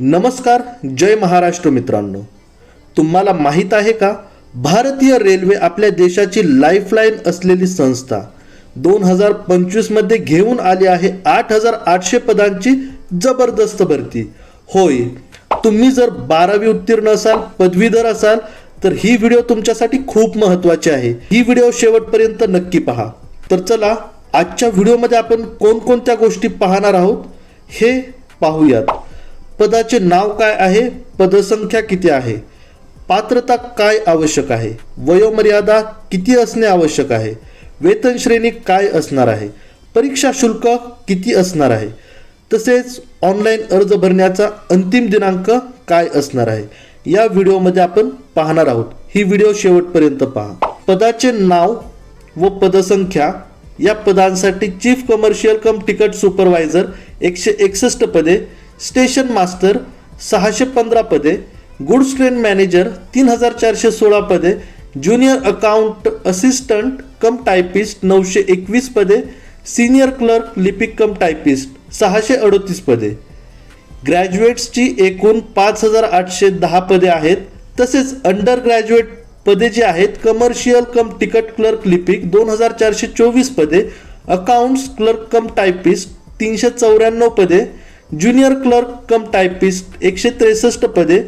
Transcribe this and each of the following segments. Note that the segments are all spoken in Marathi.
नमस्कार जय महाराष्ट्र मित्रांनो. तुम्हाला माहीत आहे का भारतीय रेल्वे आपल्या देशाची लाईफलाईन असलेली संस्था दोन हजार पंचवीसमध्ये घेऊन आली आहे आठ हजार आठशे पदांची जबरदस्त भरती. होय तुम्ही जर बारावी उत्तीर्ण असाल पदवीधर असाल तर ही व्हिडिओ तुमच्यासाठी खूप महत्त्वाची आहे. ही व्हिडिओ शेवटपर्यंत नक्की पहा. तर चला आजच्या व्हिडिओमध्ये आपण कोणकोणत्या गोष्टी पाहणार आहोत हे पाहूयात. पदाचे नाव काय आहे? पदसंख्या किती आहे? पात्रता काय आवश्यक आहे? वयोमर्यादा किती असणे आवश्यक आहे? वेतन श्रेणी काय असणार आहे? परीक्षा शुल्क किती असणार आहे? तसेच ऑनलाईन अर्ज भरण्याचा अंतिम दिनांक काय असणार आहे? या व्हिडिओमध्ये आपण पाहणार आहोत. ही व्हिडिओ शेवटपर्यंत पहा. पदाचे नाव व पदसंख्या या पदांसाठी chief commercial cum ticket supervisor एकशे एकसष्ट पदे स्टेशन मास्तर सहाशे पंधरा पदे गुड्स ट्रेन मॅनेजर तीन हजार चारशे सोळा पदे junior account assistant cum typist नऊशे एकवीस पदे सिनियर क्लर्क लिपिक कम टायपिस्ट सहाशे अडोतीस पदे. ग्रॅज्युएट्सची एकूण पाच हजार आठशे दहा पदे आहेत. तसेच अंडर ग्रॅज्युएट पदे जी आहेत कमर्शियल कम तिकट क्लर्क लिपिक दोन हजार चारशे चोवीस पदे अकाउंट्स क्लर्क कम टायपिस्ट तीनशे चौऱ्याण्णव पदे ज्युनियर क्लर्क कम टायपिस्ट एकशे त्रेसष्ट पदे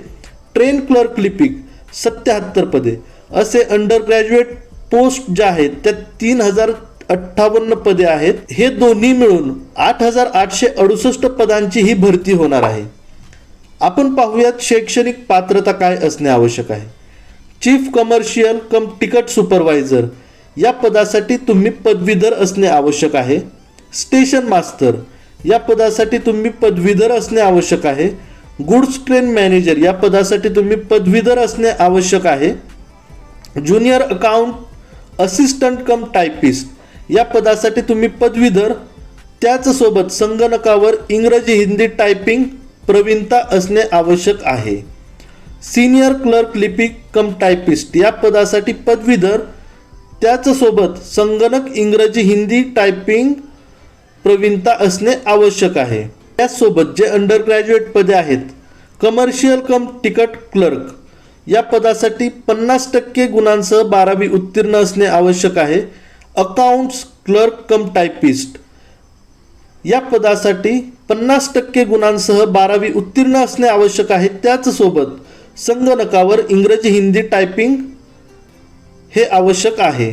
ट्रेन क्लर्क लिपिक सत्याहत्तर पदे. असे अंडर ग्रॅज्युएट पोस्ट ज्या आहेत त्या तीन हजार अठ्ठावन्न पदे आहेत. हे दोन्ही मिळून आठ हजार आठशे अडुसष्ट पदांची ही भरती होणार आहे. आपण पाहूयात शैक्षणिक पात्रता काय असणे आवश्यक आहे. Chief commercial cum ticket supervisor या पदासाठी तुम्ही पदवीधर असणे आवश्यक आहे. स्टेशन मास्टर या पदासाठी तुम्ही पदवीधर असणे आवश्यक आहे. गुड्स ट्रेन मॅनेजर या पदासाठी तुम्ही पदवीधर असणे आवश्यक आहे. Junior account assistant cum typist या पदासाठी तुम्ही पदवीधर. त्याचसोबत संगणकावर इंग्रजी हिंदी टायपिंग प्रवीणता असणे आवश्यक आहे. सिनियर क्लर्क लिपिक कम टायपिस्ट या पदासाठी पदवीधर. त्याचसोबत संगणक इंग्रजी हिंदी टायपिंग प्रवीणता असणे आवश्यक आहे. त्याचसोबत जे अंडर ग्रॅज्युएट पदे आहेत कमर्शियल कम तिकट क्लर्क या पदासाठी पन्नास टक्के गुणांसह बारावी उत्तीर्ण असणे आवश्यक आहे. अकाउंट्स क्लर्क कम टायपिस्ट या पदासाठी पन्नास टक्के गुणांसह बारावी उत्तीर्ण असणे आवश्यक आहे. त्याचसोबत संगणकावर इंग्रजी हिंदी टायपिंग हे आवश्यक आहे.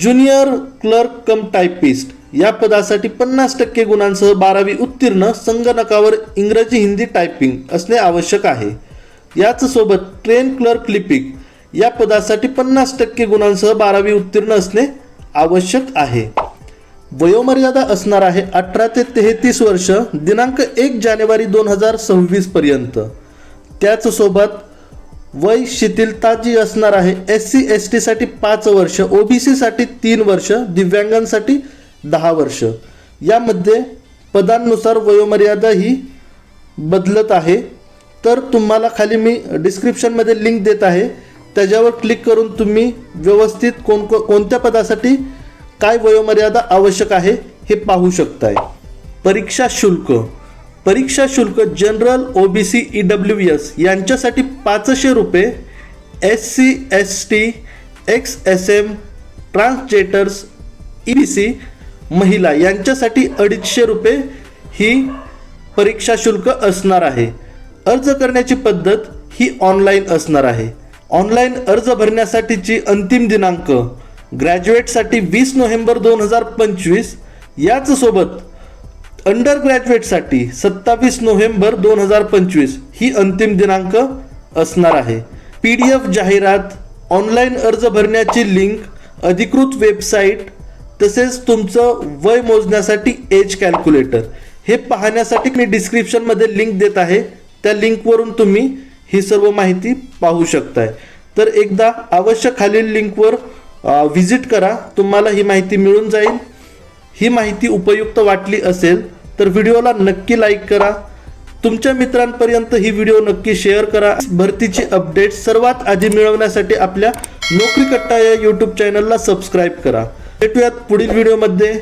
ज्युनियर क्लर्क कम टायपिस्ट या पदासाठी पन्नास टक्के गुणांसह बारावी उत्तीर्ण संगणकावर इंग्रजी हिंदी टायपिंग असणे आवश्यक आहे. याच सोबत ट्रेन क्लर्क लिपिक या पदासाठी पन्नास टक्के गुणांसह बारावी उत्तीर्ण असणे आवश्यक आहे. वयोमर्यादा असणार आहे अठरा ते तेहतीस वर्ष दिनांक एक जानेवारी दोन हजार सव्वीस पर्यंत. त्याचसोबत वय शिथिलता जी असणार आहे. एस सी एस टीसाठी पाच वर्ष ओबीसीसाठी तीन वर्ष दिव्यांगांसाठी दहा वर्ष. यामध्ये पदांनुसार वयोमर्यादा ही बदलत आहे. तर तुम्हाला खाली मी डिस्क्रिप्शनमध्ये लिंक देत आहे. त्याच्यावर क्लिक करून तुम्ही व्यवस्थित कोण को कोणत्या पदासाठी काय वयोमर्यादा आवश्यक आहे हे पाहू शकताय. परीक्षा शुल्क. परीक्षा शुल्क general O B C E W S यांच्यासाठी पाचशे रुपये S C S T X S M transgenders E B C महिला यांच्यासाठी अडीचशे रुपये ही परीक्षा शुल्क असणार आहे. अर्ज करण्याची पद्धत ही ऑनलाईन असणार आहे. ऑनलाईन अर्ज भरण्यासाठीची अंतिम दिनांक ग्रॅज्युएटसाठी वीस नोव्हेंबर दोन हजार पंचवीस. याच सोबत अंडर ग्रॅज्युएटसाठी सत्तावीस नोव्हेंबर दोन हजार पंचवीस ही अंतिम दिनांक असणार आहे. पी डी एफ जाहिरात ऑनलाईन अर्ज भरण्याची लिंक अधिकृत वेबसाईट तसेच तुमचं वय मोजण्यासाठी एज कॅल्क्युलेटर हे पाहण्यासाठी मी डिस्क्रिप्शनमध्ये लिंक देत आहे. त्या लिंकवरून तुम्ही ही सर्व माहिती पाहू शकताय. तर एकदा अवश्य खालील लिंकवर व्हिजिट करा. तुम्हाला ही माहिती मिळून जाईल. ही माहिती उपयुक्त वाटली असेल तर व्हिडिओला नक्की लाईक करा. तुमच्या मित्रांपर्यंत ही व्हिडिओ नक्की शेअर करा. भरतीची अपडेट सर्वात आधी मिळवण्यासाठी आपल्या नोकरी कट्टा या यूट्यूब चॅनलला सबस्क्राईब करा. भेटूयात पुढील व्हिडिओमध्ये